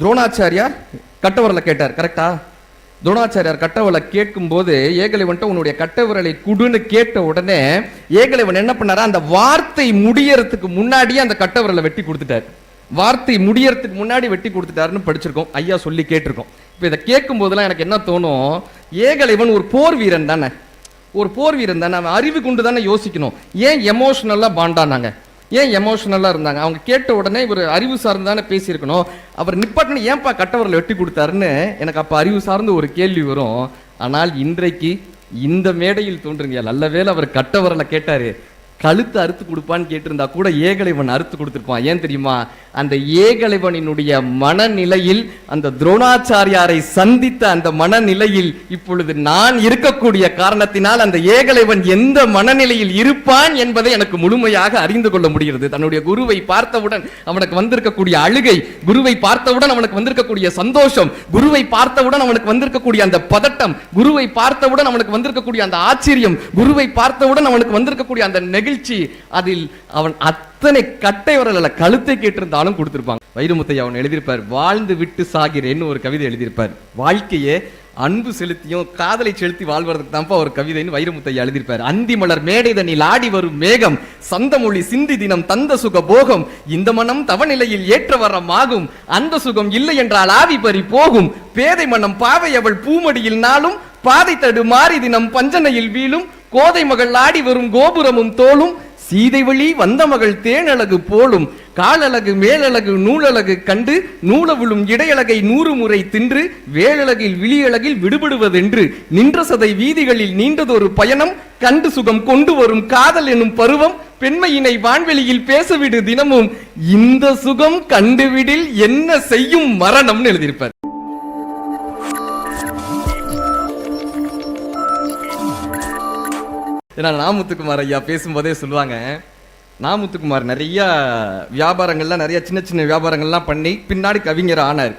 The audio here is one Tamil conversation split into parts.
துரோணாச்சாரியார் கட்டவரில் கேட்டார் கரெக்டா துரோணாச்சாரியார் கட்டவரில் கேட்கும்போது ஏகலைவன்ட்ட உன்னுடைய கட்டவிரலை குடுன்னு கேட்ட உடனே ஏகலைவன் என்ன பண்ணாரா அந்த வார்த்தை முடியறதுக்கு முன்னாடியே அந்த கட்டவிரலை வெட்டி கொடுத்துட்டார். வார்த்தை முடியறதுக்கு முன்னாடி வெட்டி கொடுத்துட்டாருன்னு படிச்சிருக்கோம் ஐயா சொல்லி கேட்டிருக்கோம். இப்போ இதை கேட்கும் போதெல்லாம் எனக்கு என்ன தோணும் ஏகலைவன் ஒரு போர் வீரன் தானே. ஒரு போர் வீரன் தானே அவன் அறிவு கொண்டு தானே யோசிக்கணும். ஏன் எமோஷனலாக பாண்டானாங்க ஏன் எமோஷனலாக இருந்தாங்க? அவங்க கேட்ட உடனே இவர் அறிவு சார்ந்து தானே பேசியிருக்கணும். அவர் நிப்பாட்டினு ஏன்பா கட்டவரில் வெட்டி கொடுத்தாருன்னு எனக்கு அப்போ அறிவு சார்ந்து ஒரு கேள்வி வரும். ஆனால் இன்றைக்கு இந்த மேடையில் தோன்றுங்க. நல்ல வேளை அவர் கட்டவரலை கேட்டார். கழுத்து அறுத்து கொடுப்பான்னு கேட்டிருந்தா கூட ஏகலைவன் அறுத்து கொடுத்துருப்பான். ஏன் தெரியுமா? அந்த ஏகலைவனினுடைய மனநிலையில் அந்த துரோணாச்சாரியாரை சந்தித்த அந்த மனநிலையில் இப்பொழுது நான் இருக்கக்கூடிய காரணத்தினால் அந்த ஏகலைவன் எந்த மனநிலையில் இருப்பான் என்பதை எனக்கு முழுமையாக அறிந்து கொள்ள முடிகிறது. தன்னுடைய குருவை பார்த்தவுடன் அவனுக்கு வந்திருக்கக்கூடிய அழுகை குருவை பார்த்தவுடன் அவனுக்கு வந்திருக்கக்கூடிய சந்தோஷம் குருவை பார்த்தவுடன் அவனுக்கு வந்திருக்கக்கூடிய அந்த பதட்டம் குருவை பார்த்தவுடன் அவனுக்கு வந்திருக்கக்கூடிய அந்த ஆச்சரியம் குருவை பார்த்தவுடன் அவனுக்கு வந்திருக்கக்கூடிய அந்த நெகிழ்ச்சி அதில் அவன் அத்தனை கட்டை வரல கழுத்தை கேட்டிருந்தாலும் கொடுத்திருப்பாங்க. வைரமுத்தையா அவன் எழுதியிருப்பார். வாழ்ந்து விட்டு சாகிறேன்னு ஒரு கவிதை எழுதியிருப்பார். வாழ்க்கையே அன்பு செலுத்தியும் காதலை செலுத்தி வாழ்வதற்கு தான்ப்பா ஒரு கவிதைன்னு வைரமுத்தையா எழுதியிருப்பார். அந்தி மலர் மேடை தண்ணில் ஆடி வரும் மேகம் சந்தமொழி சிந்தி தினம் தந்த சுக போகம் இந்த மனம் தவநிலையில் ஏற்ற ஆகும் அந்த சுகம் இல்லை என்றால் ஆவி பறி போகும் பேதை மனம் பாவை அவள் பூமடியில் நாளும் பாதை தடு மாறி தினம் பஞ்சனையில் வீழும் கோதை மகள் ஆடி வரும் கோபுரமும் தோளும் சீதை வழி வந்த மகள் தேனழகு போலும் காலழகு மேலழகு நூலழகு கண்டு நூல விழும் இடையழகை நூறு முறை தின்று வேலழகில் விழியழகில் விடுபடுவதென்று நின்ற சதை வீதிகளில் நீண்டதொரு பயணம் கண்டு சுகம் கொண்டு வரும் காதல் எனும் பருவம் பெண்மையினை வான்வெளியில் பேசவிடு தினமும் இந்த சுகம் கண்டுவிடில் என்ன செய்யும் மரணம்னு எழுதியிருப்பார். ஏன்னா நாமுத்துக்குமார் ஐயா பேசும்போதே சொல்லுவாங்க. நாமுத்துக்குமார் நிறையா வியாபாரங்கள்லாம் நிறைய சின்ன சின்ன வியாபாரங்கள்லாம் பண்ணி பின்னாடி கவிஞர் ஆனார்.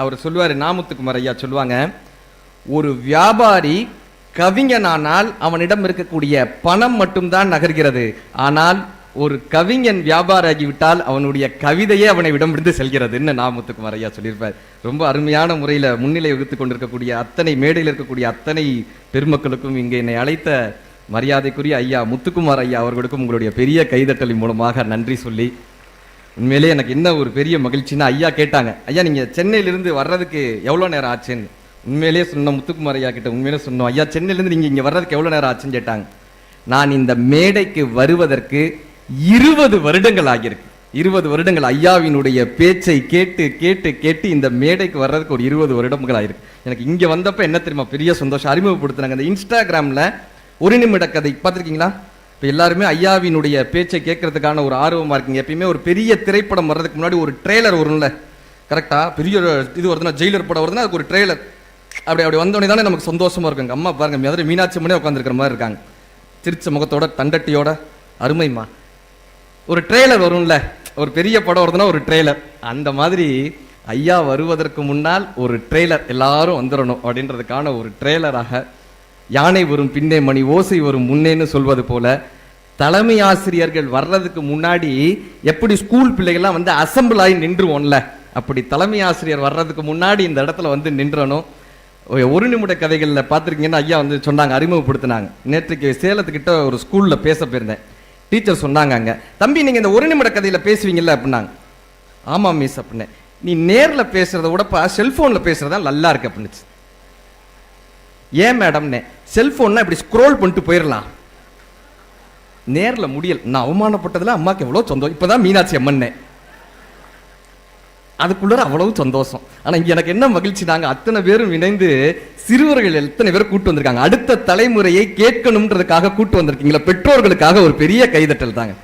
அவர் சொல்லுவார் நாமுத்துக்குமார் ஐயா சொல்லுவாங்க ஒரு வியாபாரி கவிஞனானால் அவனிடம் இருக்கக்கூடிய பணம் மட்டும்தான் நகர்கிறது. ஆனால் ஒரு கவிஞன் வியாபாராகிவிட்டால் அவனுடைய கவிதையே அவனை விடம் விடுந்து செல்கிறதுன்னு நாமத்துக்குமார் ஐயா சொல்லியிருப்பார். ரொம்ப அருமையான முறையில் முன்னிலை வகுத்து கொண்டிருக்கக்கூடிய அத்தனை மேடையில் இருக்கக்கூடிய அத்தனை பெருமக்களுக்கும் இங்கே என்னை அழைத்த மரியாதைக்குரிய ஐயா முத்துக்குமார் ஐயா அவர்களுக்கும் உங்களுடைய பெரிய கைதட்டலின் மூலமாக நன்றி சொல்லி உண்மையிலே எனக்கு என்ன ஒரு பெரிய மகிழ்ச்சின்னா ஐயா கேட்டாங்க ஐயா நீங்கள் சென்னையிலிருந்து வர்றதுக்கு எவ்வளோ நேரம் ஆச்சுன்னு? உண்மையிலேயே சொன்னோம் முத்துக்குமார் ஐயா கிட்ட உண்மையிலே சொன்னோம் ஐயா சென்னையிலேருந்து நீங்கள் இங்கே வர்றதுக்கு எவ்வளோ நேரம் ஆச்சுன்னு? கேட்டாங்க. நான் இந்த மேடைக்கு வருவதற்கு இருபது வருடங்கள் ஆகியிருக்கு. இருபது வருடங்கள் ஐயாவினுடைய பேச்சை கேட்டு கேட்டு கேட்டு இந்த மேடைக்கு வர்றதுக்கு ஒரு இருபது வருடங்கள் ஆயிருக்கு எனக்கு இங்கே வந்தப்போ என்ன தெரியுமா பெரிய சந்தோஷம் அறிமுகப்படுத்தினாங்க. அந்த இன்ஸ்டாகிராமில் ஒரு நிமிட கதை. பார்த்துருக்கீங்களா? இப்போ எல்லாருமே ஐயாவினுடைய பேச்சை கேட்கறதுக்கான ஒரு ஆர்வமாக இருக்குங்க. எப்பயுமே ஒரு பெரிய திரைப்படம் வர்றதுக்கு முன்னாடி ஒரு ட்ரெய்லர் வரும்ல? கரெக்டாக பெரிய ஒரு இது வருதுன்னா ஜெயிலர் படம் வருதுன்னா அதுக்கு ஒரு ட்ரெய்லர். அப்படி அப்படி வந்தோடனே தானே நமக்கு சந்தோஷமாக இருக்குங்க அம்மா பாருங்க மதுரை மீனாட்சி மணி உட்காந்துருக்கிற மாதிரி இருக்காங்க. சிரிச்ச முகத்தோட தண்டட்டியோட அருமைம்மா. ஒரு ட்ரெய்லர் வரும்ல? ஒரு பெரிய படம் வருதுன்னா ஒரு ட்ரெய்லர். அந்த மாதிரி ஐயா வருவதற்கு முன்னால் ஒரு ட்ரெய்லர். எல்லாரும் வந்துடணும் அப்படின்றதுக்கான ஒரு ட்ரெய்லராக யானை வரும் பின்னே மணி ஓசை வரும் முன்னேன்னு சொல்வது போல தலைமை ஆசிரியர்கள் வர்றதுக்கு முன்னாடி எப்படி ஸ்கூல் பிள்ளைகள்லாம் வந்து அசம்பிள் ஆகி நின்றுவோம்ல? அப்படி தலைமை ஆசிரியர் வர்றதுக்கு முன்னாடி இந்த இடத்துல வந்து நின்றணும். ஒரு- நிமிட கதைகளில் பார்த்துருக்கீங்கன்னா ஐயா வந்து சொன்னாங்க அறிமுகப்படுத்தினாங்க. நேற்றுக்கு சேலத்துக்கிட்ட ஒரு ஸ்கூலில் பேச போயிருந்தேன். டீச்சர் சொன்னாங்க அங்கே தம்பி நீங்கள் இந்த ஒரு நிமிட கதையில் பேசுவீங்கல்ல? அப்படின்னாங்க. ஆமாம் மிஸ் அப்படின்னேன் நீ நேரில் பேசுகிறத விடப்பா செல்ஃபோனில் பேசுகிறதா நல்லா இருக்கு அப்படின்னுச்சு. ஏன் மேடம்னே செல்ஃபோன்னா இப்படி ஸ்க்ரோல் பண்ணிட்டு போயிடலாம் நேரில் முடியல. நான் அவமானப்பட்டதில் அம்மாவுக்கு எவ்வளோ சந்தோஷம். இப்பதான் மீனாட்சி அம்மன்னே. அதுக்குள்ளார அவ்வளவு சந்தோஷம். ஆனால் இங்கே எனக்கு என்ன மகிழ்ச்சி நாங்கள் அத்தனை பேரும் இணைந்து சிறுவர்கள் எத்தனை பேர் கூட்டு வந்திருக்காங்க. அடுத்த தலைமுறையை கேட்கணும்ன்றதுக்காக கூட்டு வந்திருக்கீங்களா பெற்றோர்களுக்காக ஒரு பெரிய கைதட்டல் தாங்க.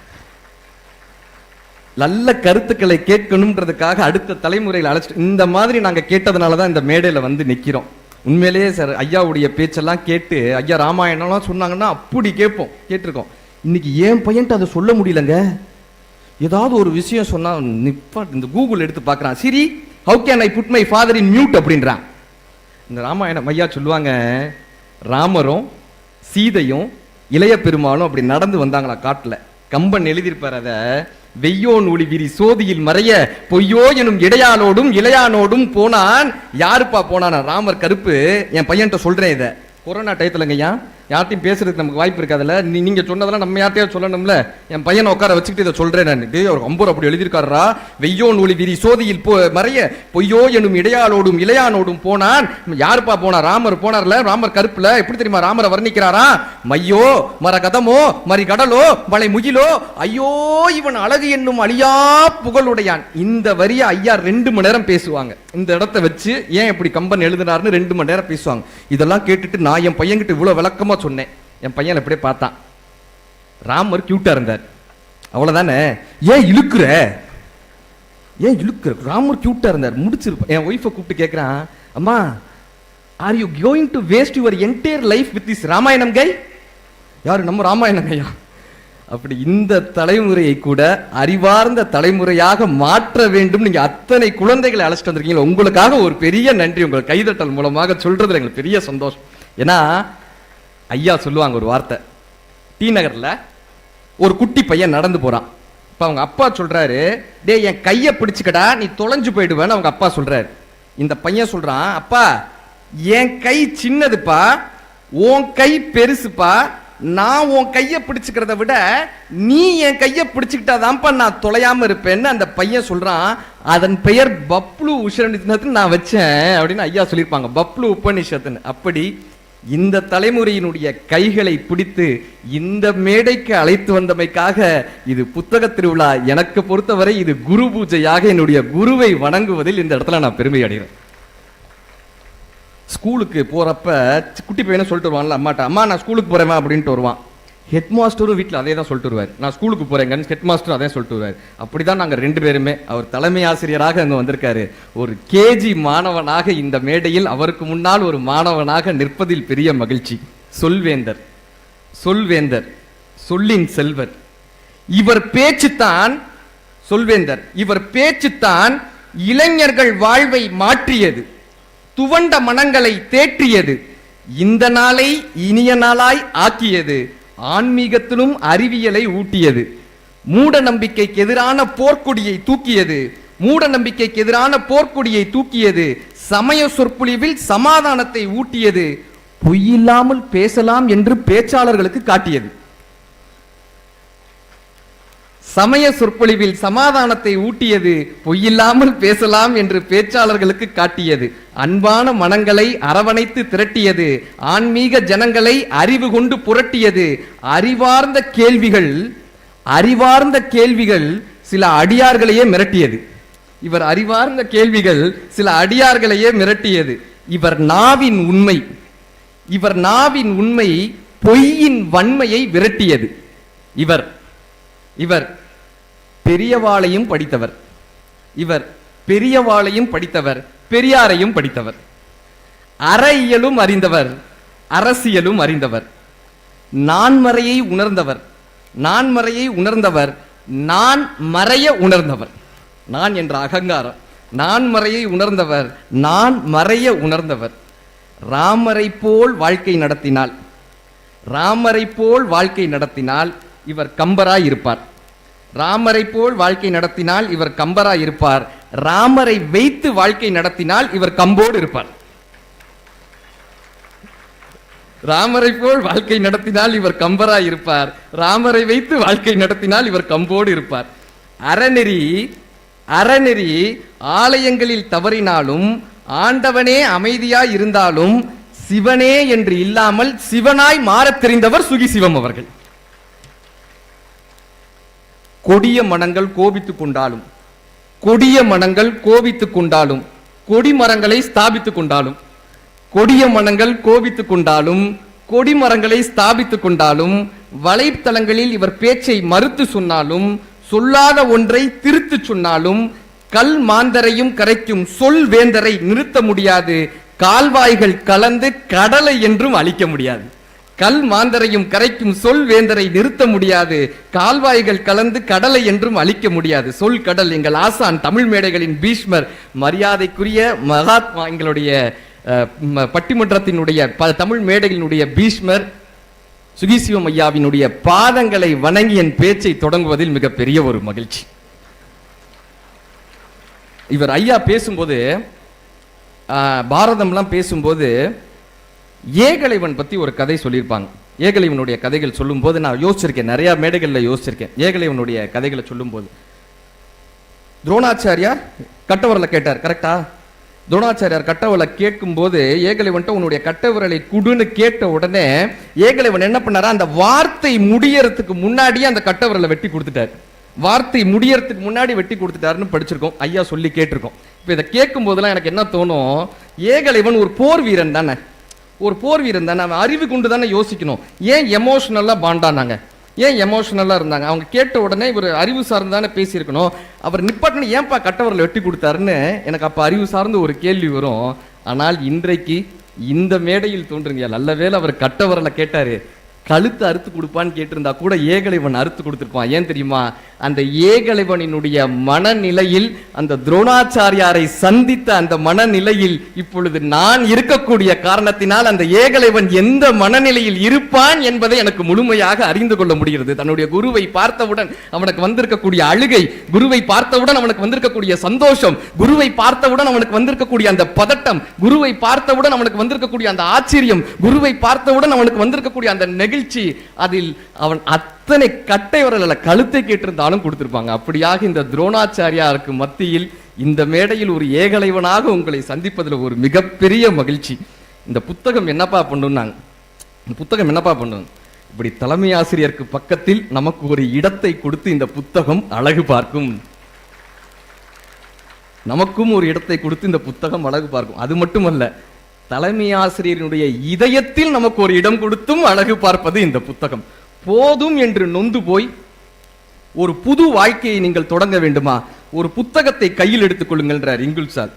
நல்ல கருத்துக்களை கேட்கணும்ன்றதுக்காக அடுத்த தலைமுறையில் அழைச்சிட்டு இந்த மாதிரி நாங்கள் கேட்டதுனால தான் இந்த மேடையில் வந்து நிற்கிறோம் உண்மையிலேயே சார் ஐயாவுடைய பேச்செல்லாம் கேட்டு ஐயா ராமாயணம்லாம் சொன்னாங்கன்னா அப்படி கேட்போம் கேட்டிருக்கோம். இன்னைக்கு ஏன் பையன்ட்டு அதை சொல்ல முடியலங்க. ஏதாவது ஒரு விஷயம் சொன்னால் நிப்பா இந்த கூகுள் எடுத்து பார்க்குறான். சரி how can I put my father in mute அப்படின்றான். இந்த ராமாயணம் ஐயா சொல்லுவாங்க ராமரும் சீதையும் இளைய பெருமாளும் அப்படி நடந்து வந்தாங்களா காட்டில். கம்பன் எழுதியிருப்பார் அதை வெய்யோன் ஒளி விரி சோதியில் மறைய பொய்யோ எனும் இடையானோடும் இளையானோடும் போனான். யாருப்பா போனான்? ராமர் கருப்பு என் பையன்கிட்ட சொல்றேன் இதை. கொரோனா டயத்துலங்கய்யா யார்ட்டையும் பேசுறதுக்கு நமக்கு வாய்ப்பு இருக்காதுல்ல? நீ நீங்க சொன்னதெல்லாம் நம்ம யார்ட்டையும் சொல்லணும்ல? என் பையனை உட்கார வச்சுக்கிட்டு இதை சொல்றேன் நான். இது அவர் அம்பூர் அப்படி எழுதியிருக்காரா வெய்யோ நூலி விரி சோதியில் போ மறைய. பொய்யோ எனும் இடையாளோடும் இளையானோடும் போனான். யாருப்பா போனா? ராமர் போனார்ல? ராமர் கருப்புல? எப்படி தெரியுமா ராமரை வர்ணிக்கிறாரா? மையோ மர கதமோ மரி கடலோ மலை முகிலோ ஐயோ இவன் அழகு என்னும் அழியா புகழுடையான். இந்த வரிய ஐயா ரெண்டு மணி நேரம் பேசுவாங்க. இந்த இடத்த வச்சு ஏன் இப்படி கம்பன் எழுதினார்னு ரெண்டு மணி நேரம் பேசுவாங்க. இதெல்லாம் கேட்டுட்டு நான் என் பையன்கிட்ட இவ்வளவு விளக்கமா சும்மா சொன்னேன். என் பையன் அப்படியே பார்த்தான். ராமர் கியூட்டா இருந்தார். அவ்வளவுதானே? ஏன் இழுக்குற? ஏன் இழுக்குற? ராமர் கியூட்டா இருந்தார். முடிச்சிருப்பேன் என் ஒய்ஃபை கூப்பிட்டு கேட்கிறான் அம்மா are you going to waste your entire life with this Ramayanam கை யார்? நம்ம ராமாயணம் ஐயா அப்படி இந்த தலைமுறையை கூட அறிவார்ந்த தலைமுறையாக மாற்ற வேண்டும். நீங்க அத்தனை குழந்தைகளை அழைச்சிட்டு வந்திருக்கீங்களா உங்களுக்காக ஒரு பெரிய நன்றி உங்கள் கைதட்டல் மூலமாக சொல்றதுல எங்களுக்கு பெரிய சந்தோஷம். ஏன்னா ஐயா சொல்லுவாங்க ஒரு வார்த்தை. டி நகரில் ஒரு குட்டி பையன் நடந்து போகிறான் இப்போ அவங்க அப்பா சொல்கிறாரு டே என் கையை பிடிச்சிக்கடா நீ தொலைஞ்சு போயிடுவேன்னு அவங்க அப்பா சொல்கிறாரு இந்த பையன் சொல்கிறான் அப்பா என் கை சின்னதுப்பா உன் கை பெருசுப்பா நான் உன் கையை பிடிச்சிக்கிறத விட நீ என் கையை பிடிச்சிக்கிட்டாதான்ப்பா நான் தொலையாம இருப்பேன்னு அந்த பையன் சொல்றான். அதன் பெயர் பப்ளு உஷரணித்தினத்துன்னு நான் வச்சேன். அப்படின்னு ஐயா சொல்லியிருப்பாங்க. பப்ளு உபநிஷத்துன்னு. அப்படி இந்த தலைமுறையினுடைய கைகளை பிடித்து இந்த மேடைக்கு அழைத்து வந்தமைக்காக இது புத்தக திருவிழா. எனக்கு பொறுத்தவரை இது குரு பூஜையாக என்னுடைய குருவை வணங்குவதில் இந்த இடத்துல நான் பெருமை அடைகிறேன். ஸ்கூலுக்கு போறப்ப குட்டி பையனை சொல்லிட்டு வருவான்ல அம்மாட்ட அம்மா நான் ஸ்கூலுக்கு போறேன் அப்படின்ட்டு வருவான். ஹெட் மாஸ்டரும் வீட்டில் அதே தான் சொல்லிட்டு வருவார். நான் ஸ்கூலுக்கு போகிறேங்கன்னு ஹெட் மாஸ்டர் அதே சொல்லிட்டு வருவார். அப்படிதான் நாங்கள் ரெண்டு பேருமே அவர் தலைமை ஆசிரியராக அங்கே வந்திருக்காரு. ஒரு கேஜி மாணவனாக இந்த மேடையில் அவருக்கு முன்னால் ஒரு மாணவனாக நிற்பதில் பெரிய மகிழ்ச்சி. சொல்வேந்தர் சொல்வேந்தர் சொல்லின் செல்வர். இவர் பேச்சுத்தான் சொல்வேந்தர் இவர் பேச்சுத்தான் இளைஞர்கள் வாழ்வை மாற்றியது துவண்ட மனங்களை தேற்றியது இந்த நாளை இனிய நாளாய் ஆக்கியது. ஆன்மீகத்திலும் அறிவியலை ஊட்டியது. மூட நம்பிக்கைக்கு எதிரான போர்க்கொடியை தூக்கியது. மூட நம்பிக்கைக்கு எதிரான போர்க்கொடியை தூக்கியது. சமய சொற்பொழிவில் சமாதானத்தை ஊட்டியது. பொய்யில்லாமல் பேசலாம் என்று பேச்சாளர்களுக்கு காட்டியது. சமய சொற்பொழிவில் சமாதானத்தை ஊட்டியது பொய்யில்லாமல் பேசலாம் என்று பேச்சாளர்களுக்கு காட்டியது. அன்பான மனங்களை அரவணைத்து திரட்டியது. ஆன்மீக ஜனங்களை அறிவு கொண்டு புரட்டியது. அறிவார்ந்த கேள்விகள் அறிவார்ந்த கேள்விகள் சில அடியார்களையே மிரட்டியது. இவர் அறிவார்ந்த கேள்விகள் சில அடியார்களையே மிரட்டியது. இவர் நாவின் உண்மை இவர் நாவின் உண்மை பொய்யின் வன்மையை விரட்டியது. இவர் இவர் பெரியவாளையும் படித்தவர். இவர் பெரியவாளையும் படித்தவர் பெரியாரையும் படித்தவர். அறையியலும் அறிந்தவர் அரசியலும் அறிந்தவர். நான்மறையை உணர்ந்தவர் நான்மறையை உணர்ந்தவர் நான் மறைய உணர்ந்தவர். நான் என்ற அகங்காரம். நான் மறையை உணர்ந்தவர் நான் மறைய உணர்ந்தவர். ராமரை போல் வாழ்க்கை நடத்தினால் ராமரை போல் வாழ்க்கை நடத்தினால் இவர் கம்பராய் இருப்பார் ராமரை போல் வாழ்க்கை நடத்தினால் இவர் கம்பரா இருப்பார். ராமரை வைத்து வாழ்க்கை நடத்தினால் இவர் கம்போடு இருப்பார். ராமரை போல் வாழ்க்கை நடத்தினால் இவர் கம்பரா இருப்பார். ராமரை வைத்து வாழ்க்கை நடத்தினால் இவர் கம்போடு இருப்பார். அறநெறி அறநெறி ஆலயங்களில் தவறினாலும் ஆண்டவனே அமைதியாய் இருந்தாலும் சிவனே என்று இல்லாமல் சிவனாய் மாறத் தெரிந்தவர் சுகி சிவம் அவர்கள். கொடிய மனங்கள் கோபித்துக் கொண்டாலும் கொடிய மனங்கள் கோபித்துக் கொண்டாலும் கொடி மரங்களை ஸ்தாபித்துக் கொண்டாலும் கொடிய மனங்கள் கோபித்துக் கொண்டாலும் கொடிமரங்களை ஸ்தாபித்துக் கொண்டாலும் வலைத்தளங்களில் இவர் பேச்சை மறுத்து சொன்னாலும் சொல்லாத ஒன்றை திருத்து சொன்னாலும் கல் மாந்தரையும் கரைக்கும் சொல் வேந்தரை நிறுத்த முடியாது கால்வாய்கள் கலந்து கடலை என்றும் அழிக்க முடியாது. கல் மாந்தரையும் கரைக்கும் சொல் வேந்தரை நிறுத்த முடியாது. கால்வாய்கள் கலந்து கடலை என்றும் அழிக்க முடியாது. சொல் கடல் எங்கள் ஆசான் தமிழ் மேடைகளின் பீஷ்மர். மரியாதைக்குரிய மகாத்மா எங்களுடைய பட்டிமன்றத்தினுடைய தமிழ் மேடைகளினுடைய பீஷ்மர் சுகிசிவம் ஐயாவினுடைய பாதங்களை வணங்கி என் பேச்சை தொடங்குவதில் மிகப்பெரிய ஒரு மகிழ்ச்சி. இவர் ஐயா பேசும்போது பாரதம்லாம் பேசும்போது ஏகலைவன் பற்றி ஒரு கதை சொல்லியிருப்பாங்க. ஏகலைவனுடைய கதைகள் சொல்லும்போது நான் யோசிச்சிருக்கேன். நிறையா மேடைகளில் யோசிச்சிருக்கேன். ஏகலைவனுடைய கதைகளை சொல்லும்போது. துரோணாச்சாரியார் கட்டவரில் கேட்டார். கரெக்டா? துரோணாச்சாரியார் கட்டவரில் கேட்கும்போது ஏகலைவன்ட்ட உன்னுடைய கட்டவிரலை குடுன்னு கேட்ட உடனே ஏகலைவன் என்ன பண்ணாரா அந்த வார்த்தை முடியறதுக்கு முன்னாடியே அந்த கட்டவிரலை வெட்டி கொடுத்துட்டார். வார்த்தை முடியறதுக்கு முன்னாடி வெட்டி கொடுத்துட்டாருன்னு படிச்சிருக்கோம். ஐயா சொல்லி கேட்டிருக்கோம். இப்போ இதை கேட்கும் போதெல்லாம் எனக்கு என்ன தோணும்? ஏகலைவன் ஒரு போர் வீரன் தானே. ஒரு போர் வீரன் தானே அவன் அறிவு கொண்டு தானே யோசிக்கணும். ஏன் எமோஷ்னலாக பாண்டானாங்க ஏன் எமோஷ்னலாக இருந்தாங்க? அவங்க கேட்ட உடனே இவர் அறிவு சார்ந்து தானே பேசியிருக்கணும். அவர் நிப்பாட்டினு ஏன்பா கட்டவரில் வெட்டி கொடுத்தாருன்னு? எனக்கு அப்போ அறிவு சார்ந்து ஒரு கேள்வி வரும். ஆனால் இன்றைக்கு இந்த மேடையில் தோன்றுங்க. நல்ல வேளை அவர் கட்டவரலை கேட்டார். கழுத்து அறுத்து கொடுப்பான்னு கேட்டிருந்தா கூட ஏகலைவன் அறுத்து கொடுத்துருப்பான். ஏன் தெரியுமா? அந்த ஏகலைவனினுடைய மனநிலையில் அந்த துரோணாச்சாரியாரை சந்தித்த அந்த மனநிலையில் இப்பொழுது நான் இருக்கக்கூடிய காரணத்தினால் அந்த ஏகலைவன் எந்த மனநிலையில் இருப்பான் என்பதை எனக்கு முழுமையாக அறிந்து கொள்ள முடிகிறது. தன்னுடைய குருவை பார்த்தவுடன் அவனுக்கு வந்திருக்கக்கூடிய அழுகை குருவை பார்த்தவுடன் அவனுக்கு வந்திருக்கக்கூடிய சந்தோஷம் குருவை பார்த்தவுடன் அவனுக்கு வந்திருக்கக்கூடிய அந்த பதட்டம் குருவை பார்த்தவுடன் அவனுக்கு வந்திருக்கக்கூடிய அந்த ஆச்சரியம் குருவை பார்த்தவுடன் அவனுக்கு வந்திருக்கக்கூடிய அந்த நெகிழ்ச்சி அதில் அவன் அத்தனை கட்டை வரல கழுத்தை கேட்டிருந்தாலும் கொடுத்திருப்பாங்க. அப்படியாக இந்த துரோணாச்சாரியாருக்கு மத்தியில் இந்த மேடையில் ஒரு ஏகலைவனாக உங்களை சந்திப்பதில் ஒரு மிகப்பெரிய மகிழ்ச்சி. இந்த புத்தகம் என்னப்பா பண்ணுனாங்க இந்த புத்தகம் என்னப்பா பண்ணும்? இப்படி தலைமை ஆசிரியருக்கு பக்கத்தில் நமக்கு ஒரு இடத்தை கொடுத்து இந்த புத்தகம் அழகு பார்க்கும். நமக்கும் ஒரு இடத்தை கொடுத்து இந்த புத்தகம் அழகு பார்க்கும். அது மட்டுமல்ல தலைமை ஆசிரியரினுடைய இதயத்தில் நமக்கு ஒரு இடம் கொடுத்தும் அழகு பார்ப்பது இந்த புத்தகம். போதும் என்று நொந்து போய் ஒரு புது வாழ்க்கையை நீங்கள் தொடங்க வேண்டுமா? ஒரு புத்தகத்தை கையில் எடுத்துக் கொள்ளுங்கள்ன்றார் இங்குல்சார்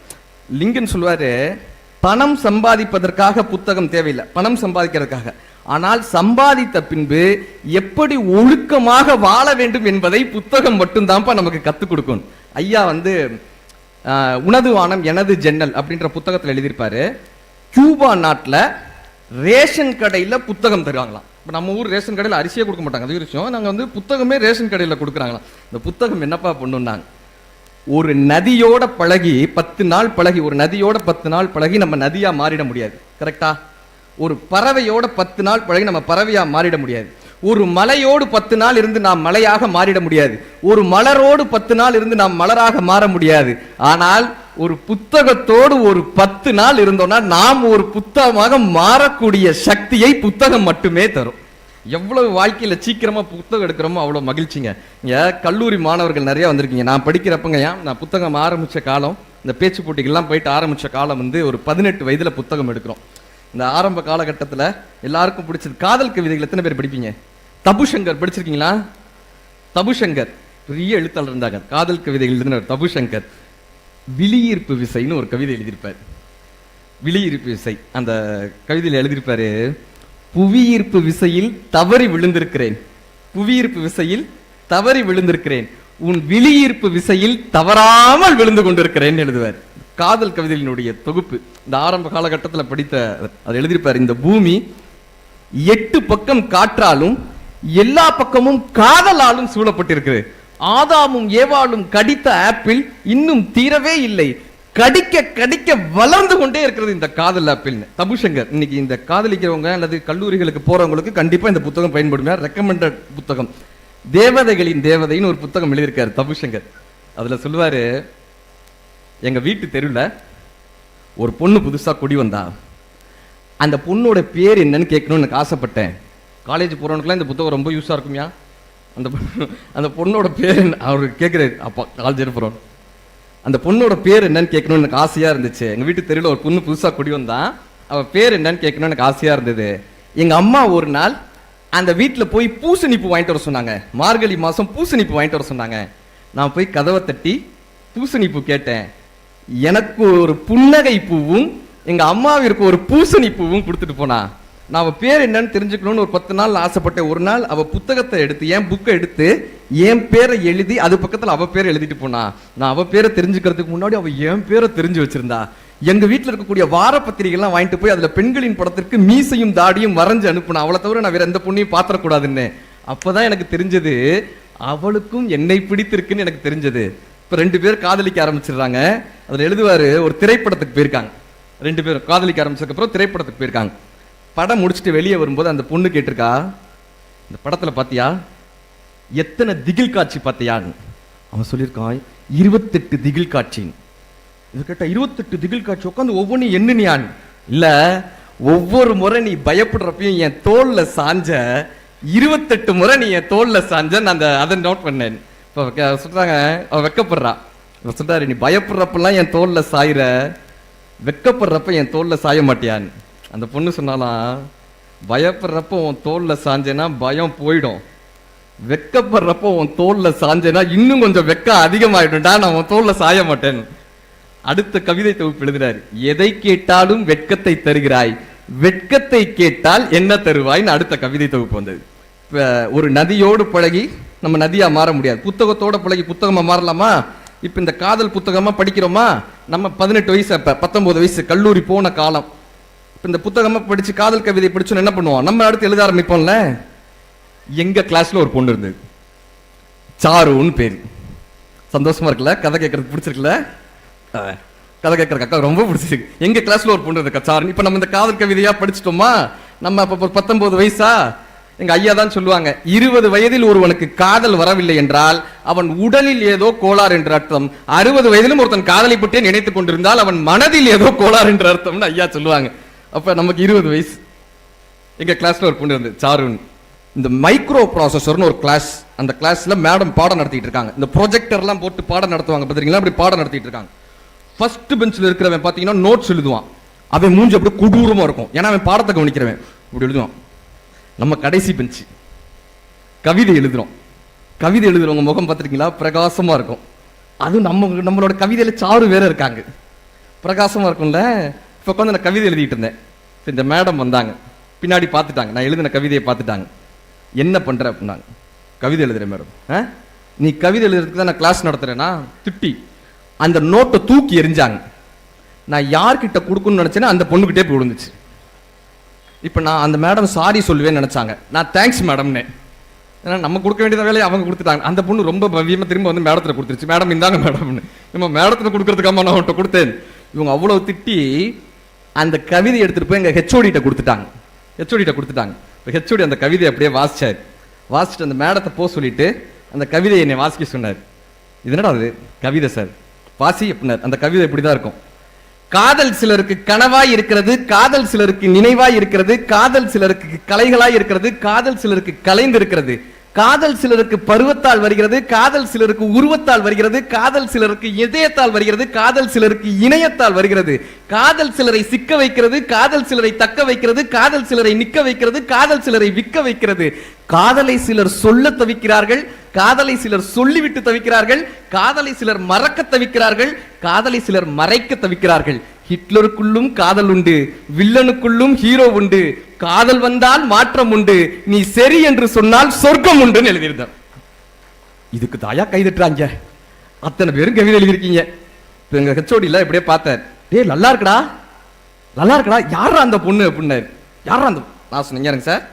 லிங்கன் சொல்வாரு பணம் சம்பாதிப்பதற்காக புத்தகம் தேவையில்லை. பணம் சம்பாதிக்கிறதுக்காக. ஆனால் சம்பாதித்த பின்பு எப்படி ஒழுக்கமாக வாழ வேண்டும் என்பதை புத்தகம் மட்டும்தான்ப்பா நமக்கு கற்றுக் கொடுக்கும். ஐயா வந்து ஆஹ், உனது வானம் எனது ஜன்னல் அப்படின்ற புத்தகத்தில் எழுதியிருப்பாரு. கியூபா நாட்டில் ரேஷன் கடையில் புத்தகம் தருவாங்களாம். இப்போ நம்ம ஊர் ரேஷன் கடையில் அரிசியே கொடுக்க மாட்டாங்க அது விஷயம் நாங்கள் வந்து புத்தகமே ரேஷன் கடையில் கொடுக்குறாங்களாம். இந்த புத்தகம் என்னப்பா பண்ணுன்னாங்க? ஒரு நதியோட பழகி பத்து நாள் பழகி ஒரு நதியோட பத்து நாள் பழகி நம்ம நதியாக மாறிட முடியாது. கரெக்டா ஒரு பறவையோட பத்து நாள் பழகி நம்ம பறவையாக மாறிட முடியாது. ஒரு மலையோடு பத்து நாள் இருந்து நாம் மலையாக மாறிட முடியாது. ஒரு மலரோடு பத்து நாள் இருந்து நாம் மலராக மாற முடியாது. ஆனால் ஒரு புத்தகத்தோடு ஒரு பத்து நாள் இருந்தோம்னா நாம் ஒரு புத்தகமாக மாறக்கூடிய சக்தியை புத்தகம் மட்டுமே தரும். எவ்வளவு வாழ்க்கையில் சீக்கிரமாக புத்தகம் எடுக்கிறோமோ அவ்வளோ மகிழ்ச்சிங்க. இங்கே கல்லூரி மாணவர்கள் நிறைய வந்திருக்கீங்க. நான் படிக்கிறப்பங்க ஏன் நான் புத்தகம் ஆரம்பித்த காலம் இந்த பேச்சு போட்டிகள்லாம் போயிட்டு ஆரம்பித்த காலம் வந்து ஒரு பதினெட்டு வயதில் புத்தகம் எடுக்கிறோம். இந்த ஆரம்ப காலகட்டத்தில் எல்லாருக்கும் பிடிச்சது காதல் கவிதைகள் எத்தனை பேர் படிப்பீங்க? தபுசங்கர் படிச்சிருக்கீங்களா? தபுசங்கர் பெரிய எழுத்தாளர் இருந்தாங்க. காதல் கவிதைகள் எழுதினவர் தபுசங்கர் விழியீர்ப்பு விசைன்னு ஒரு கவிதை எழுதியிருப்பார். விழியீர்ப்பு விசை. அந்த கவிதையில் எழுதியிருப்பாரு புவியீர்ப்பு விசையில் தவறி விழுந்திருக்கிறேன். புவியீர்ப்பு விசையில் தவறி விழுந்திருக்கிறேன். உன் விழியீர்ப்பு விசையில் தவறாமல் விழுந்து கொண்டிருக்கிறேன் எழுதுவார். காதல் கவிதையினுடைய தொகுப்பு. இந்த ஆரம்ப காலகட்டத்தில் படித்த அது எழுதியிருப்பார் இந்த பூமி எட்டு பக்கம் காற்றாலும் எல்லா பக்கமும் காதலாலும் சூழப்பட்டிருக்கிறது. ஆதாமும் ஏவாளும் கடித்த ஆப்பிள் இன்னும் தீரவே இல்லை. கடிக்க கடிக்க வளர்ந்து கொண்டே இருக்கிறது இந்த காதல் ஆப்பிள் தபுசங்கர் இன்னைக்கு இந்த காதலிக்கிறவங்க அல்லது கல்லூரிகளுக்கு போறவங்களுக்கு கண்டிப்பா இந்த புத்தகம் பயன்படுமே ரெக்கமெண்டட் புத்தகம். தேவதைகளின் தேவதைன்னு ஒரு புத்தகம் எழுதியிருக்காரு தபுசங்கர். அதுல சொல்லுவாரு எங்க வீட்டு தெருவில் ஒரு பொண்ணு புதுசா குடி வந்தா. அந்த பொண்ணோட பேர் என்னன்னு கேட்கணும்னு எனக்கு ஆசைப்பட்டேன். காலேஜ் போகிறவனுக்குலாம் இந்த புத்தகம் ரொம்ப யூஸாக இருக்குமியா? அந்த அந்த பொண்ணோட பேர் அவர் கேட்குறாரு அப்பா காலேஜ் ஜெருப்புறோம். அந்த பொண்ணோட பேர் என்னன்னு கேட்கணும்னு எனக்கு ஆசையாக இருந்துச்சு. எங்கள் வீட்டு தெருவில் ஒரு பொண்ணு புதுசாக குடி வந்தான் அவள் பேர் என்னன்னு கேட்கணும்னு எனக்கு ஆசையாக இருந்தது. எங்கள் அம்மா ஒரு நாள் அந்த வீட்டில் போய் பூசணிப்பூ வாங்கிட்டு வர சொன்னாங்க. மார்கழி மாதம் பூசணிப்பு வாங்கிட்டு வர சொன்னாங்க. நான் போய் கதவை தட்டி பூசணிப்பூ கேட்டேன். எனக்கு ஒரு புன்னகை பூவும் எங்கள் அம்மாவிற்கு ஒரு பூசணி பூவும் கொடுத்துட்டு போனா. நான் அவள் பேர் என்னன்னு தெரிஞ்சுக்கணும்னு ஒரு பத்து நாள் ஆசைப்பட்டேன். ஒரு நாள் அவள் புத்தகத்தை எடுத்து என் புக்கை எடுத்து என் பேரை எழுதி அது பக்கத்தில் அவள் பேரை எழுதிட்டு போனா. நான் அவள் பேரை தெரிஞ்சுக்கிறதுக்கு முன்னாடி அவள் என் பேரை தெரிஞ்சு வச்சிருந்தா. எங்க வீட்டில் இருக்கக்கூடிய வார பத்திரிகைலாம் வாங்கிட்டு போய் அதுல பெண்களின் படத்திற்கு மீசையும் தாடியும் வரைஞ்சு அனுப்புனா. அவளை தவிர நான் வேற எந்த பொண்ணையும் பாத்திரக்கூடாதுன்னு. அப்பதான் எனக்கு தெரிஞ்சது அவளுக்கும் என்னை பிடித்திருக்குன்னு எனக்கு தெரிஞ்சது. இப்ப ரெண்டு பேர் காதலிக்க ஆரம்பிச்சிடுறாங்க. அதுல எழுதுவாரு ஒரு திரைப்படத்துக்கு போயிருக்காங்க. ரெண்டு பேரும் காதலிக்க ஆரம்பிச்சதுக்கு அப்புறம் திரைப்படத்துக்கு போயிருக்காங்க. படம் முடிச்சுட்டு வெளியே வரும்போது அந்த பொண்ணு கேட்டிருக்கா இந்த படத்தில் பார்த்தியா எத்தனை திகில் காட்சி பார்த்தியான்னு அவன் சொல்லியிருக்கான் இருபத்தெட்டு திகில் காட்சின்னு. இது கேட்டால் இருபத்தெட்டு திகில் காட்சி உட்காந்து ஒவ்வொன்றும் எண்ணினியான் இல்லை ஒவ்வொரு முறை நீ பயப்படுறப்பையும் என் தோலில் சாஞ்ச இருபத்தெட்டு முறை நீ என் தோலில் சாஞ்ச நான் அந்த அதை நோட் பண்ணேன். இப்போ சொல்கிறாங்க அவன் அவ வெக்கப்படுறா. இவ சொல்கிறாரு நீ பயப்படுறப்பெல்லாம் என் தோளில் சாயிற வெக்கப்படுறப்ப என் தோளில் சாய மாட்டியான்னு. அந்த பொண்ணு சொன்னாலாம் பயப்படுறப்போ உன் தோலில் சாஞ்சேன்னா பயம் போயிடும். வெக்கப்படுறப்போ உன் தோலில் சாஞ்சேன்னா இன்னும் கொஞ்சம் வெக்கம் அதிகமாயிடும்டா நான் உன் தோலில் சாய மாட்டேன் அடுத்த கவிதை தொகுப்பு எழுதுறாரு எதை கேட்டாலும் வெட்கத்தை தருகிறாய். வெட்கத்தை கேட்டால் என்ன தருவாய்ன்னு அடுத்த கவிதை தொகுப்பு வந்தது. இப்போ ஒரு நதியோடு பழகி நம்ம நதியாக மாற முடியாது. புத்தகத்தோட பழகி புத்தகமாக மாறலாமா? இப்போ இந்த காதல் புத்தகமாக படிக்கிறோமா? நம்ம பதினெட்டு வயசு இப்போ பத்தொம்போது வயசு கல்லூரி போன காலம். இப்போ இந்த புத்தகமாக படித்து காதல் கவிதை படிச்சோன்னு என்ன பண்ணுவோம் நம்ம அடுத்து எழுத ஆரம்பிப்போம்ல? எங்கள் கிளாஸில் ஒரு பொண்ணு இருந்தது. சாருன்னு பேர். சந்தோஷமா இருக்குல்ல? கதை கேட்கறது பிடிச்சிருக்குல்ல? கதை கேட்கற அக்கா ரொம்ப பிடிச்சிருக்கு. எங்கள் கிளாஸில் ஒரு பொண்ணு இருக்கா சாருன்னு இப்போ நம்ம இந்த காதல் கவிதையாக படிச்சிட்டோமா? நம்ம அப்போ ஒரு பத்தொம்போது வயசா? எங்கள் ஐயா தான் சொல்லுவாங்க இருபது வயதில் ஒருவனுக்கு காதல் வரவில்லை என்றால் அவன் உடலில் ஏதோ கோளாறு என்று அர்த்தம். அறுபது வயதிலும் ஒருத்தன் காதலை பற்றியே நினைத்துக் கொண்டிருந்தால் அவன் மனதில் ஏதோ கோளாறு என்று அர்த்தம்னு ஐயா சொல்லுவாங்க. அப்போ நமக்கு இருபது வயசு. எங்கள் கிளாஸில் ஒரு பொண்ணு இருந்து சாருன்னு. இந்த மைக்ரோ ப்ராசஸர்னு ஒரு கிளாஸ் அந்த கிளாஸில் மேடம் பாடம் நடத்திட்டு இருக்காங்க. இந்த ப்ரொஜெக்டர்லாம் போட்டு பாடம் நடத்துவாங்க பார்த்துருக்கீங்க அப்படி பாடம் நடத்திட்டு இருக்காங்க. ஃபர்ஸ்ட் பெஞ்சில் இருக்கிறவன் பார்த்தீங்கன்னா நோட்ஸ் எழுதுவான். அவன் மூஞ்சி அப்படி கொடூரமாக இருக்கும். ஏன்னா அவன் பாடத்தை கவனிக்கிறவன். இப்படி எழுதுவான். நம்ம கடைசி பெஞ்சு கவிதை எழுதுறோம். கவிதை எழுதுறவங்க முகம் பார்த்துருக்கீங்களா பிரகாசமாக இருக்கும். அதுவும் நம்ம நம்மளோட கவிதையில் சாறு வேற இருக்காங்க. பிரகாசமாக இருக்கும்ல? இப்போ உட்காந்து நான் கவிதை எழுதிட்டு இருந்தேன். சரி, இந்த மேடம் வந்தாங்க. பின்னாடி பார்த்துட்டாங்க. நான் எழுதின கவிதையை பார்த்துட்டாங்க. என்ன பண்ணுற அப்படின்னாங்க. கவிதை எழுதுகிறேன் மேடம் ஆ? நீ கவிதை எழுதுறதுக்கு தான் நான் கிளாஸ் நடத்துகிறேன்னா திட்டி. அந்த நோட்டை தூக்கி எறிஞ்சாங்க. நான் யார்கிட்ட கொடுக்கணும்னு நினச்சேன்னா அந்த பொண்ணுக்கிட்டே போய் விழுந்துச்சு. இப்போ நான் அந்த மேடம் சாரி சொல்லுவேன்னு நினச்சாங்க. நான் தேங்க்ஸ் மேடம்னு ஏன்னா நம்ம கொடுக்க வேண்டியத வேலையை அவங்க கொடுத்துட்டாங்க. அந்த பொண்ணு ரொம்ப பவியமாக திரும்ப வந்து மேடத்தில் கொடுத்துருச்சு. மேடம் இந்தாங்க மேடம்னு நம்ம மேடத்தில் கொடுக்கறதுக்காம நான் அவன்கிட்ட கொடுத்தேன். இவங்க அவ்வளோ திட்டி அந்த கவிதை எடுத்துகிட்டு போய் எங்க ஹெச்ஓடிட்ட கொடுத்துட்டாங்க. ஹெச்ஓடிட்ட கொடுத்துட்டாங்க. இப்போ ஹெச்ஓடி அந்த கவிதையை அப்படியே வாசிச்சார். வாசிச்சுட்டு அந்த மேடத்தை போக சொல்லிட்டு அந்த கவிதையை என்னை வாசிக்க சொன்னார். இது என்னடா அது கவிதை சார் வாசி அப்படின்னார். அந்த கவிதை இப்படி தான் இருக்கும். காதல் சிலருக்கு கனவாய் இருக்கிறது காதல் சிலருக்கு நினைவாய் இருக்கிறது காதல் சிலருக்கு கலைகளாய் இருக்கிறது காதல் சிலருக்கு கலைந்து இருக்கிறது காதல் சிலருக்கு பருவத்தால் வருகிறது காதல் சிலருக்கு உருவத்தால் வருகிறது காதல் சிலருக்கு இதயத்தால் வருகிறது காதல் சிலருக்கு இணையத்தால் வருகிறது. காதல் சிலரை சிக்க வைக்கிறது காதல் சிலரை தக்க வைக்கிறது காதல் சிலரை நிக்க வைக்கிறது காதல் சிலரை விற்க வைக்கிறது. காதலை சிலர் சொல்ல தவிக்கிறார்கள் காதலை சிலர் சொல்லிவிட்டு தவிக்கிறார்கள் காதலை சிலர் மறக்க தவிக்கிறார்கள் காதலை சிலர் மறைக்க தவிக்கிறார்கள். ஹிட்லருக்குள்ளும் காதல் உண்டு வில்லனுக்குள்ளும் ஹீரோ உண்டு காதல் வந்தால் மாற்றம் உண்டு நீ சரி என்று சொன்னால் சொர்க்கம் உண்டுன்னு எழுதியிருந்தார். இதுக்கு தாயா கைதட்டுறாங்க அத்தனை பேரும் கவிதை எழுதியிருக்கீங்க. எங்க ஹெச்ஓடியில் இப்படியே பார்த்தேன் டேய் நல்லா இருக்கடா. நல்லா இருக்கடா. யாரா அந்த பொண்ணு? அப்படின்னாரு. யாரா அந்த நான் சொன்னீங்க எனக்கு சார்.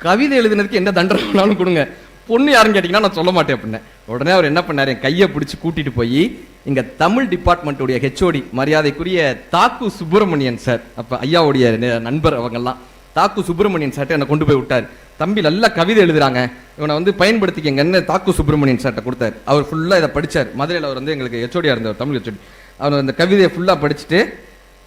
கவிதை எழுதுனதுக்கு என்ன தண்டனை வேணாலும் கொடுங்க. பொண்ணு யாருன்னு கேட்டீங்கன்னா நான் சொல்ல மாட்டேன் அப்படின்னேன் உடனே அவர் என்ன பண்ணார்? என் கையை பிடிச்சி கூட்டிட்டு போய் எங்க தமிழ் டிபார்ட்மெண்ட்டுடைய ஹெச்ஓடி மரியாதைக்குரிய தாக்கு சுப்பிரமணியன் சார் அப்ப ஐயாவுடைய நண்பர் அவங்கெல்லாம் தாக்கு சுப்பிரமணியன் சார்ட்ட என்னை கொண்டு போய் விட்டார். தம்பி நல்லா கவிதை எழுதுறாங்க. இவனை வந்து பயன்படுத்திக்கங்கன்னு தாக்கு சுப்பிரமணியன் சார்ட்ட கொடுத்தாரு. அவர் ஃபுல்லாக இதை படிச்சார். மதுரையில் அவர் வந்து எங்களுக்கு எச்சோடியாக இருந்தவர் தமிழ் ஹெச்ஓடி அவர் அந்த கவிதையை ஃபுல்லாக படிச்சுட்டு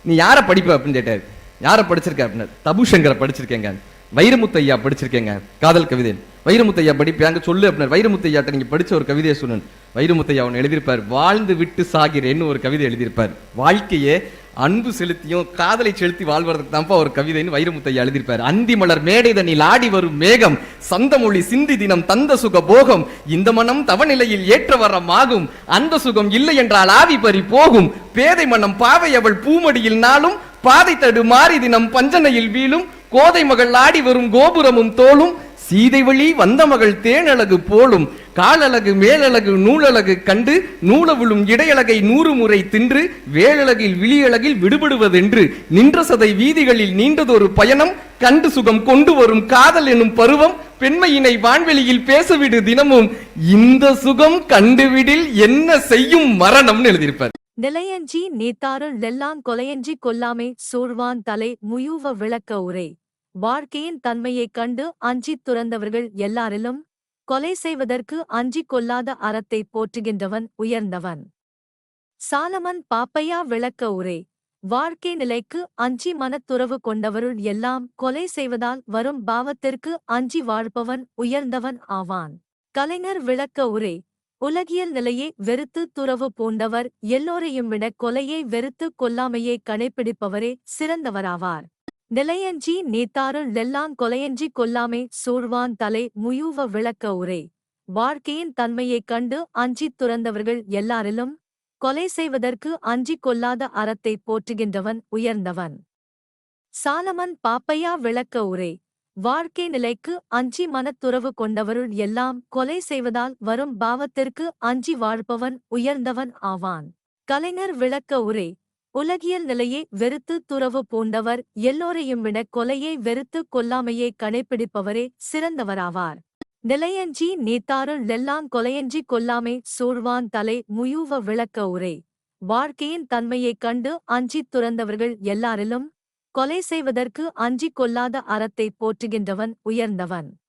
நீ யாரை படிப்ப? அப்படின்னு கேட்டார். யாரை படிச்சிருக்க? அப்படின்னு. தபுசங்கரை படிச்சிருக்கேங்க. வைரமுத்தையா படிச்சிருக்கேங்க. காதல் கவிதை வைரமுத்தையா படிப்பாங்க சொல்லு அப்படின்னாரு வைரமுத்து நீங்கள் படித்த ஒரு கவிதையை சொன்னேன் வைரமுத்தையா அவன் ஒன்று எழுதியிருப்பார். வாழ்ந்து விட்டு சாகிறேன்னு ஒரு கவிதை எழுதியிருப்பார். வாழ்க்கையே அன்பு செலுத்தியும் காதலை செலுத்தி வாழ்வதற்கு தான்ப்பா ஒரு கவிதைன்னு வைரமுத்தையா எழுதியிருப்பார். அந்தி மலர் மேடைதனில் ஆடி வரும் மேகம் சந்தமொழி சிந்தி தினம் தந்த சுக போகம் இந்த மனம் தவநிலையில் ஏற்ற ஆகும் அந்த சுகம் இல்லை என்றால் ஆவி பறி போகும் பேதை மனம் பாவை அவள் பூமடியில் நாளும் பாதை தடு மாறி தினம் பஞ்சனையில் வீழும் கோதை மகள் ஆடி வரும் கோபுரமும் தோளும் சீதை வழி வந்த மகள் தேனழகு போலும் காலழகு மேலழகு நூலழகு கண்டு நூல விழும் இடையழகை நூறு முறை தின்று வேலழகில் விழியழகில் விடுபடுவதென்று நின்ற சதை வீதிகளில் நீண்டதொரு பயணம் கண்டு சுகம் கொண்டு வரும் காதல் எனும் பருவம் பெண்மையினை வான்வெளியில் பேசவிடு தினமும் இந்த சுகம் கண்டுவிடில் என்ன செய்யும் மரணம்னு எழுதியிருப்பார். நிலையஞ்சி நீத்தாருள் லெல்லாங் கொலையஞ்சி கொல்லாமை சோர்வான் தலை முயூவ விளக்க உரை. வாழ்க்கையின் தன்மையைக் கண்டு அஞ்சித் துறந்தவர்கள் எல்லாரிலும் கொலை செய்வதற்கு அஞ்சிக் கொல்லாத அறத்தை போற்றுகின்றவன் உயர்ந்தவன். சாலமன் பாப்பையா விளக்க உரை. வாழ்க்கை நிலைக்கு அஞ்சி மனத்துறவு கொண்டவருள் எல்லாம் கொலை செய்வதால் வரும் பாவத்திற்கு அஞ்சி வாழ்பவன் உயர்ந்தவன் ஆவான். கலைஞர் விளக்க உரை. உலகியல் நிலையை வெறுத்து துறவு பூண்டவர் எல்லோரையும் விட கொலையை வெறுத்து கொல்லாமையை கடைப்பிடிப்பவரே சிறந்தவராவார். நிலையஞ்சி நீத்தாருள் நெல்லாங் கொலையஞ்சி கொல்லாமே சூழ்வான் தலை முயூவ விளக்க உரை. வாழ்க்கையின் தன்மையைக் கண்டு அஞ்சித் துறந்தவர்கள் எல்லாரிலும் கொலை செய்வதற்கு அஞ்சிக் கொல்லாத அறத்தை போற்றுகின்றவன் உயர்ந்தவன். சாலமன் பாப்பையா விளக்க உரை. வாழ்க்கை நிலைக்கு அஞ்சி மனத்துறவு கொண்டவருள் எல்லாம் கொலை செய்வதால் வரும் பாவத்திற்கு அஞ்சி வாழ்பவன் உயர்ந்தவன் ஆவான். கலைஞர் விளக்க உரை. உலகியல் நிலையை வெறுத்து துறவு பூண்டவர் எல்லோரையும் விட கொலையை வெறுத்து கொல்லாமையை கடைப்பிடிப்பவரே சிறந்தவராவார். நிலையஞ்சி நீத்தாருள் எல்லாம் கொலையஞ்சி கொல்லாமை சூழ்வான் தலை முயூவ விளக்க உரை. வாழ்க்கையின் தன்மையைக் கண்டு அஞ்சித் துறந்தவர்கள் எல்லாரிலும் கொலை செய்வதற்கு அஞ்சிக் கொல்லாத அறத்தை போற்றுகின்றவன் உயர்ந்தவன்.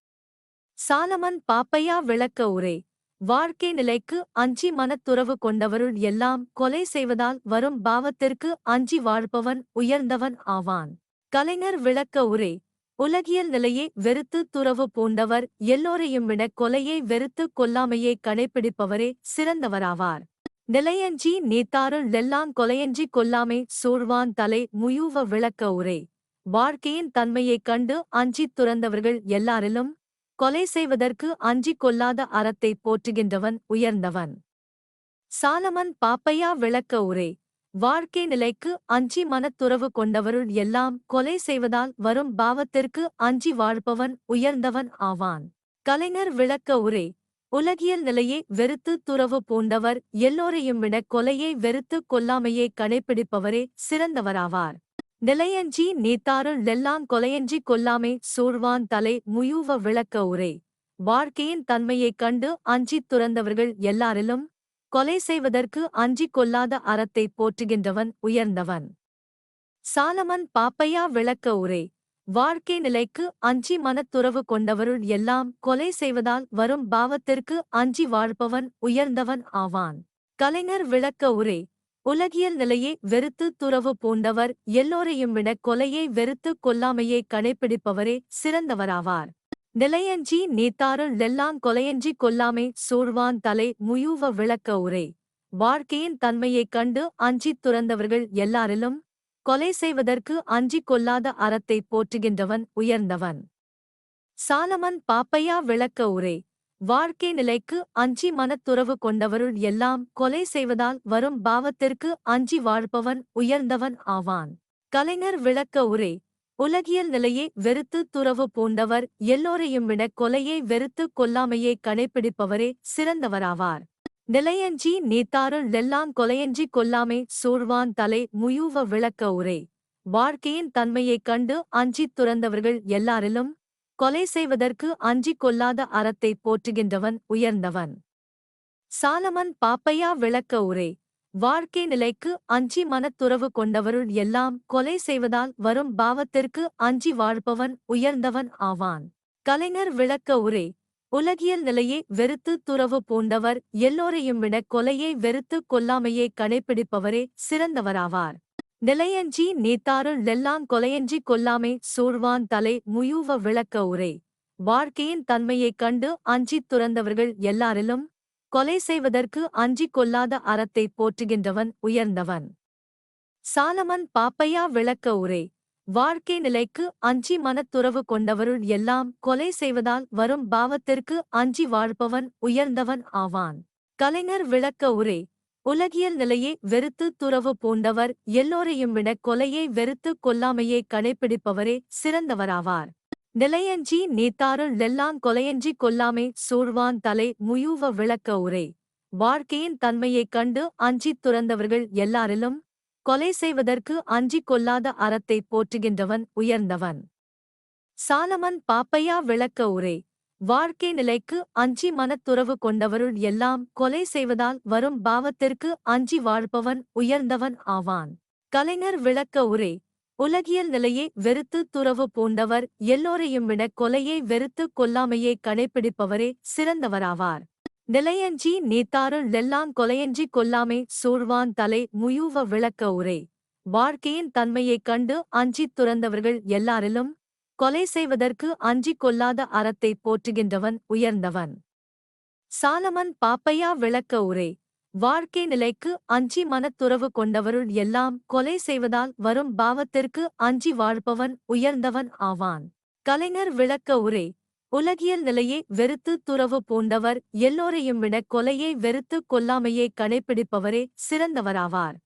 சாலமன் பாப்பையா விளக்க உரை. வாழ்க்கை நிலைக்கு அஞ்சி மனத்துறவு கொண்டவருள் எல்லாம் கொலை செய்வதால் வரும் பாவத்திற்கு அஞ்சி வாழ்பவன் உயர்ந்தவன் ஆவான். கலைஞர் விளக்க உரை உலகியல் நிலையை வெறுத்து துறவு பூண்டவர் எல்லோரையும் விட கொலையை வெறுத்து கொல்லாமையை கடைப்பிடிப்பவரே சிறந்தவராவார். நிலையஞ்சி நீத்தாருள் எல்லாம் கொலையஞ்சி கொல்லாமை சூழ்வான் தலை முயூவ விளக்க உரை வாழ்க்கையின் தன்மையைக் கண்டு அஞ்சித் துறந்தவர்கள் எல்லாரிலும் கொலை செய்வதற்கு அஞ்சிக் கொள்ளாத அறத்தை போற்றுகின்றவன் உயர்ந்தவன். சாலமன் பாப்பையா விளக்க உரை. வாழ்க்கை நிலைக்கு அஞ்சி மனத்துறவு கொண்டவருள் எல்லாம் கொலை செய்வதால் வரும் பாவத்திற்கு அஞ்சி வாழ்பவன் உயர்ந்தவன் ஆவான். கலைஞர் விளக்க உரை. உலகியல் நிலையை வெறுத்து துறவு பூண்டவர் எல்லோரையும் விட கொலையை வெறுத்து கொல்லாமையை கடைபிடிப்பவரே சிறந்தவராவார். நிலையஞ்சி நீத்தாருள் லெல்லாங் கொலையஞ்சி கொல்லாமே சூழ்வான் தலை முயூவ விளக்க உரை. வாழ்க்கையின் தன்மையைக் கண்டு அஞ்சித் துறந்தவர்கள் எல்லாரிலும் கொலை செய்வதற்கு அஞ்சிக் கொல்லாத அறத்தை போற்றுகின்றவன் உயர்ந்தவன். சாலமன் பாப்பையா விளக்க உரை. வாழ்க்கை நிலைக்கு அஞ்சி மனத்துறவு கொண்டவருள் எல்லாம் கொலை செய்வதால் வரும் பாவத்திற்கு அஞ்சி வாழ்பவன் உயர்ந்தவன் ஆவான். கலைஞர் விளக்க உரை. உலகியல் நிலையை வெறுத்து துறவு பூண்டவர் எல்லோரையும் விட கொலையை வெறுத்து கொல்லாமையை கடைப்பிடிப்பவரே சிறந்தவராவார். நிலையஞ்சி நீத்தாருள் எல்லாம் கொலையஞ்சி கொல்லாமை சூழ்வான் தலை முயூவ விளக்க உரை. வாழ்க்கையின் தன்மையைக் கண்டு அஞ்சித் துறந்தவர்கள் எல்லாரிலும் கொலை செய்வதற்கு அஞ்சிக் கொல்லாத அறத்தை போற்றுகின்றவன் உயர்ந்தவன். சாலமன் பாப்பையா விளக்க உரை. வாழ்க்கை நிலைக்கு அஞ்சி மனத்துறவு கொண்டவருள் எல்லாம் கொலை செய்வதால் வரும் பாவத்திற்கு அஞ்சி வாழ்பவன் உயர்ந்தவன் ஆவான். கலைஞர் விளக்க உரை உலகியல் நிலையை வெறுத்து துறவு பூண்டவர் எல்லோரையும் விட கொலையை வெறுத்து கொல்லாமையை கடைப்பிடிப்பவரே சிறந்தவராவார். நிலையஞ்சி நீத்தாருள் எல்லாம் கொலையஞ்சி கொல்லாமை சூழ்வான் தலை முயூவ விளக்க உரை வாழ்க்கையின் தன்மையைக் கண்டு அஞ்சித் துறந்தவர்கள் எல்லாரிலும் கொலை செய்வதற்கு அஞ்சிக் கொள்ளாத அறத்தை போற்றுகின்றவன் உயர்ந்தவன். சாலமன் பாப்பையா விளக்க உரை. வாழ்க்கை நிலைக்கு அஞ்சி மனத்துறவு கொண்டவருள் எல்லாம் கொலை செய்வதால் வரும் பாவத்திற்கு அஞ்சி வாழ்பவன் உயர்ந்தவன் ஆவான். கலைஞர் விளக்க உரை. உலகியல் நிலையை வெறுத்து துறவு பூண்டவர் எல்லோரையும் விட கொலையை வெறுத்து கொல்லாமையை கடைபிடிப்பவரே சிறந்தவராவார். நிலையஞ்சி நீத்தாருள் நெல்லாம் கொலையஞ்சி கொல்லாமை சூழ்வான் தலை முயூவ விளக்க உரை. வாழ்க்கையின் தன்மையைக் கண்டு அஞ்சித் துறந்தவர்கள் எல்லாரிலும் கொலை செய்வதற்கு அஞ்சிக் கொல்லாத அறத்தை போற்றுகின்றவன் உயர்ந்தவன். சாலமன் பாப்பையா விளக்க உரை. வாழ்க்கை நிலைக்கு அஞ்சி மனத்துறவு கொண்டவருள் எல்லாம் கொலை செய்வதால் வரும் பாவத்திற்கு அஞ்சி வாழ்பவன் உயர்ந்தவன் ஆவான். கலைஞர் விளக்க உரை. உலகியல் நிலையை வெறுத்து துறவு பூண்டவர் எல்லோரையும் விட கொலையை வெறுத்து கொல்லாமையை கடைப்பிடிப்பவரே சிறந்தவராவார். நிலையஞ்சி நீத்தாருள் எல்லாம் கொலையஞ்சி கொல்லாமை சூழ்வான் தலை முயூவ விளக்க உரை. வாழ்க்கையின் தன்மையைக் கண்டு அஞ்சித் துறந்தவர்கள் எல்லாரிலும் கொலை செய்வதற்கு அஞ்சிக் கொல்லாத அறத்தை போற்றுகின்றவன் உயர்ந்தவன். சாலமன் பாப்பையா விளக்க உரை. வாழ்க்கை நிலைக்கு அஞ்சி மனத்துறவு கொண்டவருள் எல்லாம் கொலை செய்வதால் வரும் பாவத்திற்கு அஞ்சி வாழ்பவன் உயர்ந்தவன் ஆவான். கலைஞர் விளக்க உரை உலகியல் நிலையை வெறுத்து துறவு பூண்டவர் எல்லோரையும் விட கொலையை வெறுத்து கொல்லாமையை கடைப்பிடிப்பவரே சிறந்தவராவார். நிலையஞ்சி நீத்தாருள் எல்லாம் கொலையஞ்சி கொல்லாமை சூழ்வான் தலை முயூவ விளக்க உரை வாழ்க்கையின் தன்மையைக் கண்டு அஞ்சித் துறந்தவர்கள் எல்லாரிலும் கொலை செய்வதற்கு அஞ்சிக் கொள்ளாத அறத்தை போற்றுகின்றவன் உயர்ந்தவன். சாலமன் பாப்பையா விளக்க உரை. வாழ்க்கை நிலைக்கு அஞ்சி மனத்துறவு கொண்டவருள் எல்லாம் கொலை செய்வதால் வரும் பாவத்திற்கு அஞ்சி வாழ்பவன் உயர்ந்தவன் ஆவான். கலைஞர் விளக்க உரை. உலகியல் நிலையை வெறுத்து துறவு பூண்டவர் எல்லோரையும் விட கொலையை வெறுத்து கொல்லாமையை கடைபிடிப்பவரே சிறந்தவராவார்.